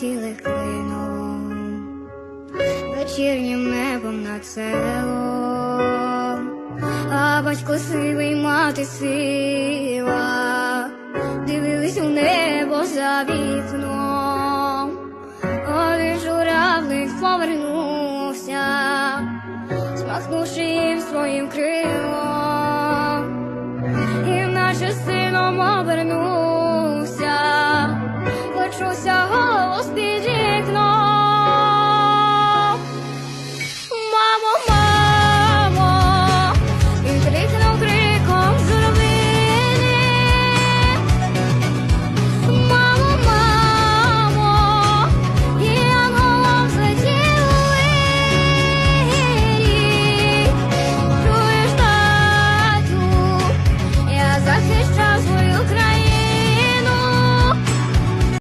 сіли клином, вечірнім небом над селом, а батько сивий мати сила, дивились у небо за вікном, один журавлик повернувся, смахнувши їм своїм крилом, і наше сином обернувся. Почувся